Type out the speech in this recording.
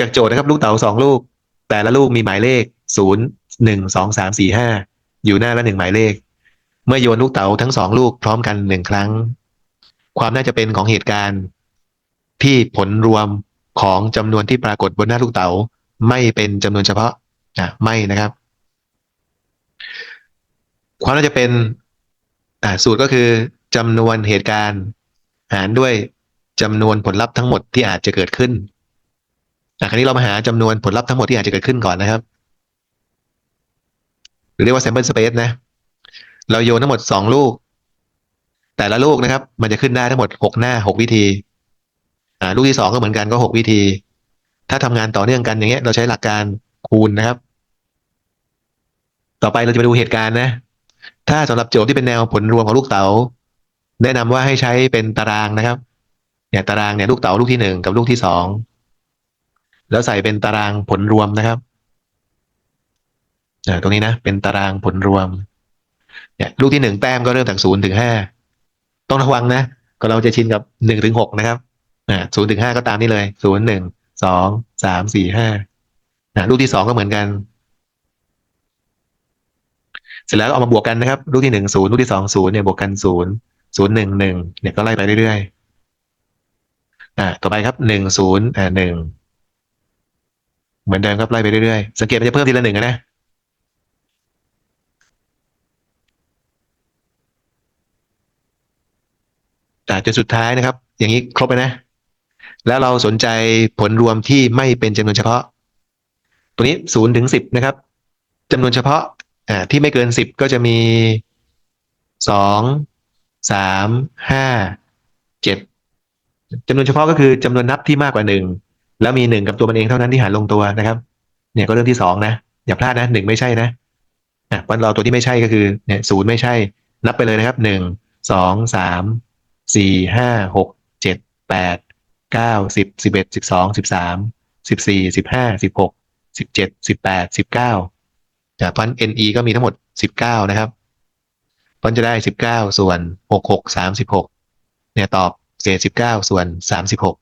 จากโจทย์นะครับ ลูกเต๋าสองลูก แต่ละลูกมีหมายเลขศูนย์หนึ่งสองสามสี่ห้าอยู่หน้าละหนึ่งหมายเลข เมื่อโยนลูกเต๋าทั้งสองลูกพร้อมกันหนึ่งครั้ง ความน่าจะเป็นของเหตุการณ์ ที่ผลรวมของจำนวนที่ปรากฏบนหน้าลูกเต๋าไม่เป็นจำนวนเฉพาะอะไม่นะครับ ความน่าจะเป็นอ่าสูตรก็คือจำนวนเหตุการณ์ หารด้วยจำนวนผลลัพธ์ทั้งหมดที่อาจจะเกิดขึ้น คราวนี้เรามาหาจำนวนผลลัพธ์ทั้งหมดที่อาจจะเกิดขึ้นก่อนนะครับ หรือเรียกว่า sample space นะ เราโยนทั้งหมดสองลูก แต่ละลูกนะครับ มันจะขึ้นได้ทั้งหมดหกหน้าหกวิธี อ่า ลูกที่สองก็เหมือนกันก็หกวิธี ถ้าทำงานต่อเนื่องกันอย่างเงี้ย เราใช้หลักการคูณนะครับ ต่อไปเราจะไปดูเหตุการณ์นะ ถ้าสำหรับโจทย์ที่เป็นแนวผลรวมของลูกเต๋า แนะนำว่าให้ใช้เป็นตารางนะครับ เนี่ยตารางเนี่ยลูกเต๋าลูกที่หนึ่งกับลูกที่สอง แล้วใส่เป็นตารางผลรวมนะครับตรงนี้นะเป็นตารางผลรวมเนี่ยลูกที่หนึ่งแต้มก็เริ่มจากศูนย์ถึงห้าต้องระวังนะ ก็เราจะชินกับหนึ่งถึงหกนะครับศูนย์ถึงห้าก็ตามนี้เลยศูนย์หนึ่งสองสามสี่ห้าลูกที่สองก็เหมือนกัน เสร็จแล้วเอามาบวกกันนะครับ ลูกที่หนึ่งศูนย์ลูกที่สองศูนย์เนี่ยบวกกันศูนย์ศูนย์หนึ่งหนึ่งเนี่ยก็ไล่ไปเรื่อยๆอ่าต่อไปครับหนึ่งศูนย์อ่าหนึ่ง เหมือนเดิมครับไล่ไปเรื่อยๆ สังเกตมันจะเพิ่มทีละหนึ่งอะนะอ่จนสุดท้ายนะครับ อย่างนี้ครบแล้วนะ แล้วเราสนใจผลรวมที่ไม่เป็นจำนวนเฉพาะ ตัวนี้ศูนย์ถึงสิบนะครับจำนวนเฉพาะอ่าที่ไม่เกินสิบก็จะมีสองสามห้าเจ็ดจำนวนเฉพาะก็คือจำนวนนับที่มากกว่าหนึ่ง แล้วมีหนึ่งกับตัวมันเองเท่านั้นที่หารลงตัวนะครับ เนี่ยก็เรื่องที่สองนะอย่าพลาดนะหนึ่งไม่ใช่นะอะวันเราตัวที่ไม่ใช่ก็คือเนี่ยศูนย์ไม่ใช่ นับไปเลยนะครับหนึ่งสองสามสี่ห้าหกเจ็ดแปดเก้าสิบสิบเอ็ดสิบสองสิบสามสิบสี่สิบห้าสิบหกสิบเจ็ดสิบแปดสิบเก้าเพราะ NE ก็มีทั้งหมดสิบเก้านะครับเพราะจะได้สิบเก้าส่วนหกหกสามสิบหกเนี่ยตอบเศษสิบเก้าส่วนสามสิบหก